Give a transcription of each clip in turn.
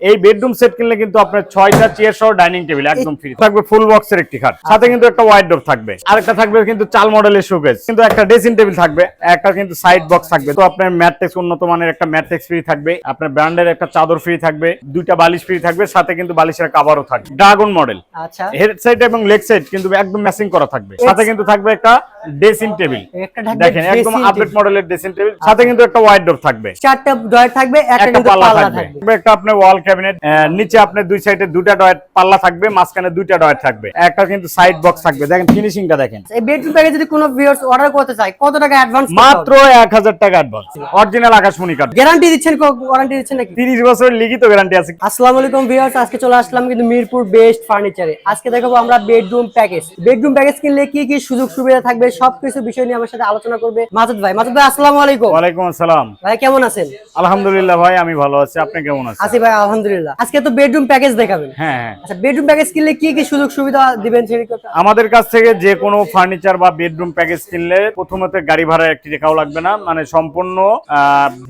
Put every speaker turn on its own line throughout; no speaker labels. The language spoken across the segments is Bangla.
এই বেডরুম সেট কিনলে কিন্তু আপনার ছয়টা চেয়ার সহ ডাইনিং টেবিল একদম ফ্রি থাকবে ফুল বক্সের একটি খাট। সাথে কিন্তু একটা ওয়াইড ডোর থাকবে। আরেকটা থাকবে কিন্তু চাল মডেলের শোকেস কিন্তু একটা ড্রেসিং টেবিল থাকবে একটা কিন্তু সাইড বক্স থাকবে। তো আপনার ম্যাট্রিক্স উন্নত মানের একটা ম্যাট্রিক্স ফ্রি থাকবে আপনার ব্র্যান্ডের একটা চাদর ফ্রি থাকবে দুইটা বালিশ ফ্রি থাকবে সাথে কিন্তু বালিশের কাভারও থাকবে। ড্রাগন মডেল
আচ্ছা।
হেড সাইড এবং লেগ সাইড কিন্তু একদম ম্যাচিং করা থাকবে। সাথে কিন্তু থাকবে একটা ড্রেসিং টেবিল দেখেন একদম আপডেট। মডেলের ড্রেসিং টেবিল সাথে কিন্তু একটা ওয়াইড ডোর থাকবে।
চারটা ডয়ার থাকবে একটা কিন্তু
পাল্লা থাকবে। একটা আপনার ওয়াল ক্যাবিনেট নিচে আপনার দুই সাইডে ডয়েট পাল্লা থাকবে মাঝখানে দুইটা থাকবে। একটা কিন্তু সাইড বক্স থাকবে। দেখেন ফিনিশিংটা দেখেন।
এই বেডরুম প্যাকেজ যদি কোনো ভিউয়ার্স অর্ডার করতে চায় কত টাকা অ্যাডভান্স
মাত্র এক হাজার টাকা অ্যাডভান্স অরিজিনাল আকাশমণি
গ্যারান্টি দিচ্ছেন ওয়ারেন্টি দিচ্ছেন নাকি?
তিরিশ বছরের লিখিত গ্যারান্টি আছে।
আসসালামু আলাইকুম ভিউয়ার্স আজকে চলে আসলাম কিন্তু মিরপুর বেস্ট ফার্নিচারে আজকে দেখাবো আমরা বেডরুম প্যাকেজ বেডরুম প্যাকেজ কিনলে কি কি সুযোগ সুবিধা থাকবে সবকিছু বিষয় নিয়ে আমার সাথে আলোচনা করবে মাসুদ ভাই। মাসুদ ভাই আসসালামু আলাইকুম।
ওয়ালাইকুম আসসালাম।
ভাই কেমন আছেন?
আলহামদুলিল্লাহ ভাই আমি ভালো আছি। আপনি কেমন আছেন?
আসি ভাই আলহামদুলিল্লাহ। আজকে তো বেডরুম প্যাকেজ দেখাবেন।
হ্যাঁ হ্যাঁ।
আচ্ছা বেডরুম প্যাকেজ কিনলে কি কি সুযোগ সুবিধা দিবেন
আমাদের কাছ থেকে যে কোনো ফার্নিচার বা বেডরুম প্যাকেজ কিনলে প্রথমত গাড়ি ভাড়া একটি টাকাও লাগবে না। মানে সম্পূর্ণ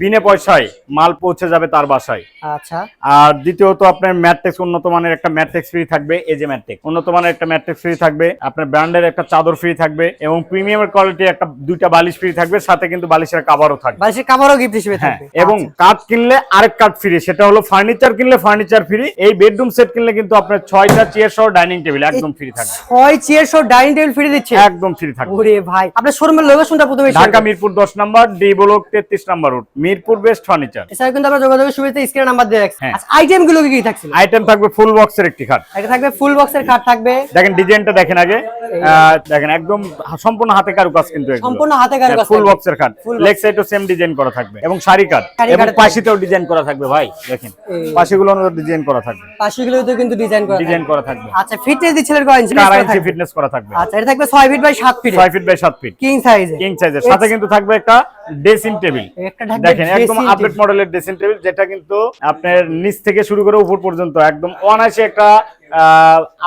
বিনা পয়সায় মাল পৌঁছে যাবে তার বাসায়।
আচ্ছা।
আর দ্বিতীয়ত আপনার ম্যাট্রিক্স উন্নত মানের একটা ম্যাট্রিক্স ফ্রি থাকবে। এই যে ম্যাট্রিক্স উন্নত মানের একটা ম্যাট্রিক্স ফ্রি থাকবে। আপনার ব্র্যান্ডের একটা চাদর ফ্রি থাকবে এবং প্রিমিয়ামের কোয়ালিটি একটা দুইটা বালিশ ফ্রি থাকবে সাথে কিন্তু বালিশের কাভারও থাকবে।
বালিশের কাভারও গিফট হিসেবে
হ্যাঁ
থাকবে।
এবং
আচ্ছা।
কাঠ কিনলে আরেক কাঠ ফ্রি সেটা হলো ফার্নিচার কিনলে ফার্নিচার ফ্রি এই বেডরুম সেট কিনলে কিন্তু আপনার ছয়টা চেয়ার সহ ডাইনিং টেবিল একদম ফ্রি থাকবে।
ছয় চেয়ার সহ ডাইনিং টেবিল ফ্রি দিচ্ছে?
একদম ফ্রি থাকবে।
ওরে ভাই আপনার শোরুমের লোকেশনটা প্রথমে
ঢাকা মিরপুর দশ নম্বর ডি ব্লক তেত্রিশ number road Mirpur best furniture
এছাড়া কিন্তু আমরা যোগাযোগের সুবিধা স্ক্রিনে নাম্বার দিয়ে রাখছি।
হ্যাঁ।
আচ্ছা আইটেমগুলো কি কি থাকছে
আইটেম থাকবে ফুল বক্সের একটি খাট
একটা থাকবে ফুল বক্সের খাট থাকবে।
দেখেন ডিজাইনটা দেখেন আগে। দেখেন একদম সম্পূর্ণ হাতে কিন্তু
সম্পূর্ণ হাতে কারুকাজ
হ্যাঁ, ফুল বক্সের লেগ সাইডও সেম ডিজাইন করা থাকবে। এবং শাড়ি কাট এবং পাশিতেও ডিজাইন করা থাকবে ভাই দেখেন। পাশিগুলো ডিজাইন করা থাকবে।
কিন্তু ডিজাইন করা
ডিজাইন করা থাকবে।
আচ্ছা ফিটনেস দিচ্ছিলেন কয় ইঞ্চি
ফিটনেস করা থাকবে?
আচ্ছা এটা থাকবে 6 ফিট বাই 7 ফিট
ছয় ফিট বাই সাত ফিট
কিং সাইজে
কিং সাইজের সাথে কিন্তু থাকবে একটা ড্রেসিং টেবিল দেখেন একদম আপডেট মডেলের ড্রেসিং টেবিল যেটা কিন্তু আপনার নিচ থেকে শুরু করে উপর পর্যন্ত একদম অনায়াসে একটা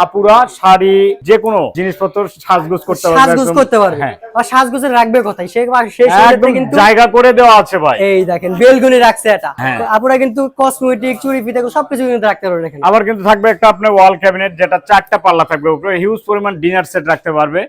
আপুরা শাড়ি যে কোনো জিনিসপত্র সাজগোজ করতে পারবে
সাজগোজ করতে পারবে।
হ্যাঁ।
আর সাজগোজে রাখবে কোথায়? সেই সেই
একদম
কিন্তু
জায়গা করে দেওয়া আছে ভাই।
এই দেখেন বেলগুনি রাখছে এটা।
হ্যাঁ।
তো আপনারা কিন্তু কসমেটিক চুড়ি ফিতে সবকিছু কিন্তু রাখতে পারবেন এখানে।
আবার কিন্তু থাকবে একটা আপনার ওয়াল ক্যাবিনেট যেটা চারটা পাল্লা থাকবে উপরে। হিউজ পরিমাণ ডিনার সেট রাখতে পারবে।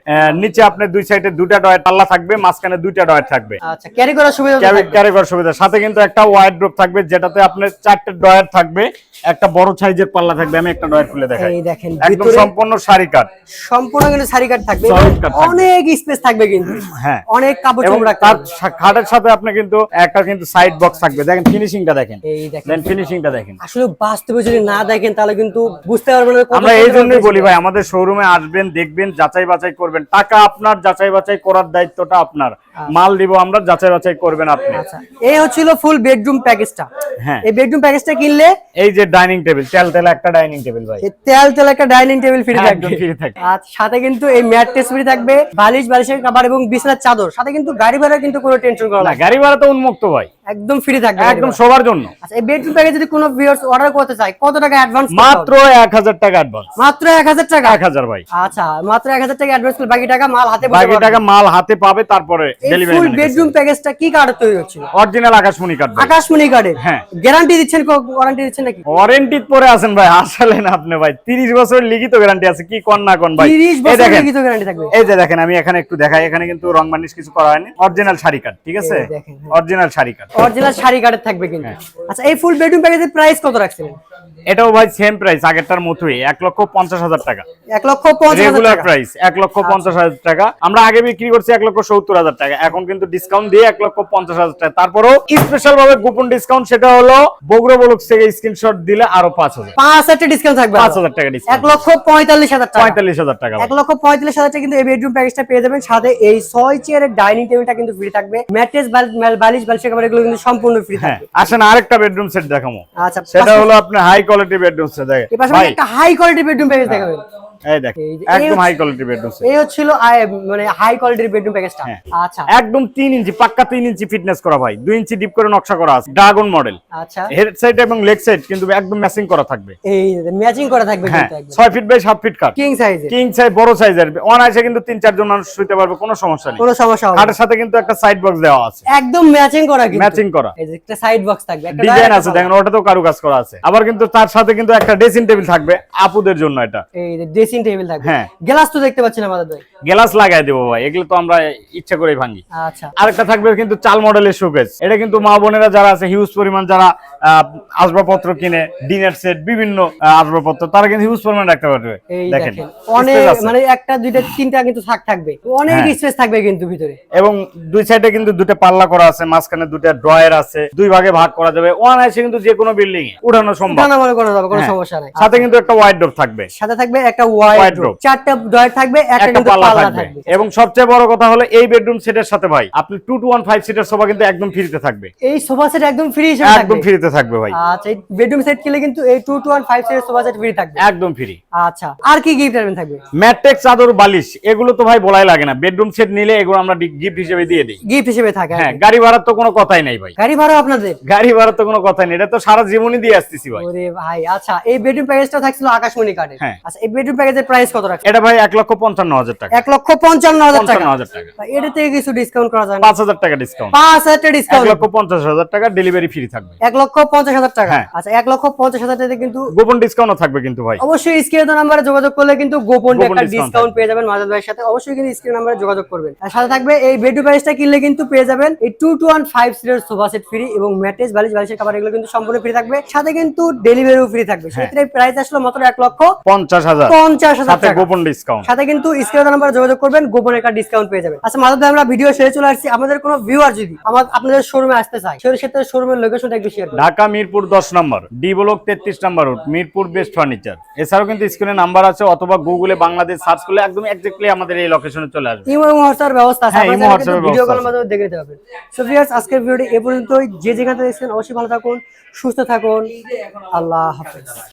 নিচে আপনার দুই সাইডে দুটা ডয়ের পাল্লা থাকবে মাঝখানে দুইটা ডয়ের থাকবে।
আচ্ছা ক্যারি করার সুবিধা থাকবে।
ক্যারি করার সুবিধা। সাথে কিন্তু একটা ওয়াইড ড্রপ থাকবে যেটাতে আপনার চারটে ডয়ার থাকবে। একটা বড় সাইজের পাল্লা থাকবে আমি একটা ডয়ার খুলে দেখাই।
এই দেখেন
একদম সম্পূর্ণ শাড়ি কাট।
সম্পূর্ণ কিন্তু শাড়ি কাট থাকবে
Solid card থাকবে।
অনেক স্পেস থাকবে কিন্তু।
হ্যাঁ।
অনেক কাপড় চোপড় রাখতে
তার খাটের সাথে আপনি কিন্তু একটা কিন্তু সাইড বক্স থাকবে। দেখেন ফিনিশিংটা দেখেন।
এই দেখেন।
দেন ফিনিশিংটা দেখেন।
আসলে বাস্তবে যদি না দেখেন তাহলে কিন্তু বুঝতে পারবেন না
আমরা এই জন্যই বলি ভাই আমাদের শোরুমে আসবেন দেখবেন যাচাই বাছাই করবেন। টাকা আপনার যাচাই বাছাই করার দায়িত্বটা আপনার। মাল দিব আমরা যাচাই বাছাই করবেন আপনি।
আচ্ছা। এই হচ্ছিল ফুল বেডরুম প্যাকেজটা
হ্যাঁ।
এই বেডরুম প্যাকেজটা কিনলে
এই যে ডাইনিং টেবিল তেল তেল একটা ডাইনিং টেবিল ভাই।
তেল তেল একটা ডাইনিং টেবিল ফ্রি থাকবে।
একদম free থাকবে।
আর সাথে কিন্তু এই ম্যাট্রেস ফ্রি থাকবে বালিশ বালিশের কাবার এবং বিছানার চাদর। সাথে কিন্তু গাড়ি ভাড়া কিন্তু কোনো টেনশন করা
না গাড়ি ভাড়া তো উন্মুক্ত ভাই।
একদম ফ্রি থাকবে
একদম সবার জন্য।
আচ্ছা এই বেডরুম প্যাকেজ যদি কোনো ভিউয়ার্স অর্ডার করতে চায় কত টাকা অ্যাডভান্স
মাত্র এক হাজার টাকা অ্যাডভান্স
মাত্র 1000 টাকা?
এক হাজার ভাই।
আচ্ছা মাত্র 1000 টাকা অ্যাডভান্স বাকি টাকা মাল হাতে
বাকি টাকা মাল হাতে পাবে তারপরে
ফুল বেডরুম প্যাকেজটা কি কার্ড তৈরি হচ্ছিল
অরিজিনাল আকাশমণি কার্ড
আকাশমণি
হ্যাঁ।
গ্যারান্টি দিচ্ছেন ওয়ারেন্টি দিচ্ছেন নাকি?
ওয়ারেন্টি পরে আছেন ভাই আসলেন আপনি ভাই। তিরিশ বছরের লিখিত গ্যারান্টি আছে কি কোন না কোন ভাই।
30
এই
বছর লিখিত গ্যারান্টি থাকবে।
এই যে দেখেন আমি এখানে একটু দেখাই এখানে কিন্তু রং বার্নিশ কিছু করা হয়নি। অরিজিনাল শাড়ি কার্ড ঠিক আছে?
দেখেন, হ্যাঁ।
Original sari card
original sari থাকবে কিন্তু।
হ্যাঁ।
আচ্ছা এই ফুল বেডরুম প্যাকেজের প্রাইস কত রাখছিলেন
এটাও ভাই সেম প্রাইস আগেরটার মতোই এক লক্ষ পঞ্চাশ হাজার টাকা।
এক লক্ষ পঞ্চাশ
রেগুলার প্রাইস এক লক্ষ পঞ্চাশ হাজার টাকা। আমরা আগে বিক্রি করছি এক লক্ষ সত্তর হাজার টাকা। এখন কিন্তু ডিসকাউন্ট দিয়ে এক লক্ষ পঞ্চাশ হাজার টাকা। তারপরেও স্পেশাল ভাবে গোপন ডিসকাউন্ট সেটা হলো বগুড়া বলুক থেকে স্ক্রিনশট দিলে আরও পাঁচ হাজার।
পাঁচ হাজার ডিসকাউন্ট থাকবে
পাঁচ হাজার টাকা
এক লক্ষ পঁয়তাল্লিশ হাজার টাকা।
পঁয়তাল্লিশ হাজার টাকা
এক লক্ষ পঁয়তাল্লিশ হাজার টাকা কিন্তু এই বেডরুম প্যাকেজটা পেয়ে যাবেন। সাথে এই ছয় চেয়ারের ডাইনিং টেবিলটা কিন্তু ফ্রি থাকবে। ম্যাট্রেস বালিশ বালিশের কাপড় এগুলো কিন্তু সম্পূর্ণ ফ্রি
হ্যাঁ
থাকবে।
আসেন আরেকটা বেডরুম সেট দেখাবো।
আচ্ছা
সেটা হলো আপনার হাই কোয়ালিটি বেডরুম সেট দেখেন।
একটা হাই কোয়ালিটি বেডরুম প্যাকেজ দেখাবেন।
এই দেখ একদম হাই কোয়ালিটি বেডরুম সেট
এই হচ্ছিল মানে হাই কোয়ালিটির বেডরুম প্যাকেজটা
হ্যাঁ।
আচ্ছা।
একদম তিন ইঞ্চি পাক্কা তিন ইঞ্চি ফিটনেস করা ভাই। দুই ইঞ্চি ডিপ করে নকশা করা আছে ড্রাগন মডেল
আচ্ছা।
হেড সাইড এবং লেগ সাইড কিন্তু একদম ম্যাচিং করা থাকবে।
এই ম্যাচিং করা থাকবে
হ্যাঁ
কিন্তু একদম।
ছয় ফিট বাই সাত ফিট কাট
কিং সাইজে
কিং সাইজ বড় সাইজের অনায়াসে কিন্তু তিন চারজন মানুষ শুতে পারবে কোনো সমস্যা নেই।
কোনো সমস্যা হবে
খাটের সাথে কিন্তু একটা সাইড বক্স দেওয়া আছে।
একদম ম্যাচিং করা কিন্তু।
ম্যাচিং করা।
এই যে একটা সাইড বক্স থাকবে একটা
ডিজাইন আছে। দেখেন ওটাতেও কারুকাজ করা আছে। আবার কিন্তু তার সাথে কিন্তু একটা ড্রেসিং টেবিল থাকবে আপুদের জন্য এটা।
এই ড্রেসিং টেবিল থাকবে।
হ্যাঁ।
গ্লাস তো দেখতে পাচ্ছি না আমাদের ভাই।
গ্লাস লাগাই দেবো ভাই এগুলো তো আমরা ইচ্ছা করেই ভাঙি।
আচ্ছা।
আরেকটা থাকবে কিন্তু চাল মডেলের শোকেস এটা কিন্তু মা বোনেরা যারা আছে হিউজ পরিমাণ যারা আসবাবপত্র কিনে ডিনার সেট বিভিন্ন আসবাবপত্র তারা কিন্তু হিউজ পরিমাণ রাখতে পারবে। দেখেন
অনেক মানে একটা দুইটা তিনটা কিন্তু থাক থাকবে। অনেক
হ্যাঁ।
স্পেস থাকবে কিন্তু ভিতরে।
এবং দুই সাইডে কিন্তু দুটো পাল্লা করা আছে মাঝখানে দুটো ড্রয়ার আছে দুই ভাগে ভাগ করা যাবে। ওয়ান আছে কিন্তু যে কোনো বিল্ডিং উঠানো সম্ভব।
উঠানো মনে করা যাবে কোনো
হ্যাঁ।
সমস্যা নাই।
সাথে কিন্তু একটা ওয়াইড ডোর থাকবে।
সাথে থাকবে একটা চারটা থাকবে একটা
একটা
কিন্তু
পাল্লা
পাল্লা
থাকবে।
থাকবে।
এবং সবচেয়ে বড় কথা হলো এই বেডরুম সেটের সাথে ভাই আপনি two two one five seater sofa কিন্তু একদম ফ্রিতে থাকবে।
এই সোফা সেট একদম ফ্রি হিসেবে
একদম ফ্রিতে থাকবে ভাই।
আচ্ছা এই বেডরুম সেট কিনলে কিন্তু এই টু সেটের সোফা সেট ফ্রি থাকবে।
একদম ফ্রি
আচ্ছা আর কি গিফট আইটেম থাকবে?
ম্যাট্রেক্স চাদর বালিশ এগুলো তো ভাই বলাই লাগে না। বেডরুম সেট নিলে এগুলো আমরা গিফট হিসেবে দিয়ে দিই।
গিফট হিসেবে থাকে
হ্যাঁ গাড়ি ভাড়ার তো কোনো কথাই নাই ভাই।
গাড়ি ভাড়া আপনাদের?
গাড়ি ভাড়ার তো কোনো কথাই নেই। এটা তো সারা জীবনই দিয়ে আসতেছি ভাই।
ওরে ভাই আচ্ছা এই বেডরুম প্যাকেজটা থাকছিল আকাশমণি কার্ডের
হ্যাঁ।
আচ্ছা এই বেডরুম প্যাকেজের প্রাইস কত রাখছে
এটা ভাই এক লক্ষ পঞ্চান্ন হাজার টাকা।
এক লক্ষ পঞ্চান্ন হাজার টাকা।
পঞ্চান্ন হাজার টাকা।
ভাই, এটা থেকে কিছু ডিসকাউন্ট করা যায় না।
পাঁচ হাজার টাকা ডিসকাউন্ট
পাঁচ হাজার টাকা
এক
ডিসকাউন্ট
লক্ষ পঞ্চাশ হাজার টাকা ডেলিভারি ফ্রি থাকবে।
এক লক্ষ পঞ্চাশ হাজার টাকা।
হ্যাঁ।
আচ্ছা এক লক্ষ পঞ্চাশ হাজার টাকা কিন্তু
গোপন ডিসকাউন্টও থাকবে কিন্তু ভাই।
অবশ্যই স্ক্রিনে নাম্বারে যোগাযোগ করলে কিন্তু গোপন একটা ডিসকাউন্ট পেয়ে যাবেন মাজাদ ভাইয়ের সাথে। অবশ্যই কিন্তু স্ক্রিন নাম্বারে যোগাযোগ করবেন। আর সাথে থাকবে এই বেডরুম প্যাকেজটা কিনলে কিন্তু পেয়ে যাবেন এই টু টু ওয়ান ফাইভ সিটের সোফা সেট ফ্রি এবং ম্যাট্রেস বালিশ বালিশের খাবার এগুলো কিন্তু সম্পূর্ণ ফ্রি থাকবে। সাথে কিন্তু ডেলিভারিও ফ্রি থাকবে।
হ্যাঁ।
সেক্ষেত্রে প্রাইস আসলো মাত্র এক লক্ষ
পঞ্চাশ হাজার।
পঞ্চাশ হাজার
গোপন ডিসকাউন্ট
সাথে কিন্তু স্ক্রিনে নাম্বারে যোগাযোগ করবেন গোপন একটা ডিসকাউন্ট পেয়ে যাবেন। আচ্ছা মাধব আমরা ভিডিও শেষে চলে আসছি। আমাদের কোনো ভিউয়ার যদি আমার আপনাদের শোরুমে আসতে সেক্ষেত্রে শোরুমের লোকেশনটা একটু শেয়ার
ঢাকা মিরপুর দশ নম্বর ডি ব্লক তেত্রিশ নম্বর মিরপুর বেস্ট ফার্নিচার এছাড়াও কিন্তু স্ক্রিনে নাম্বার আছে অথবা গুগলে বাংলাদেশ সার্চ করলে একদম এক্স্যাক্টলি আমাদের এই লোকেশনে চলে আসবে।
ইমো হোয়াটসঅ্যাপ ব্যবস্থা আছে।
হ্যাঁ, ইমো,
চাইলে ভিডিও কলের মাধ্যমে দেখে নিতে পারবেন। সো ভিউয়ার্স আজকের ভিডিওটি এ পর্যন্তই। যে যেখানে দেখছেন অবশ্যই ভালো থাকুন সুস্থ থাকুন। আল্লাহ হাফেজ।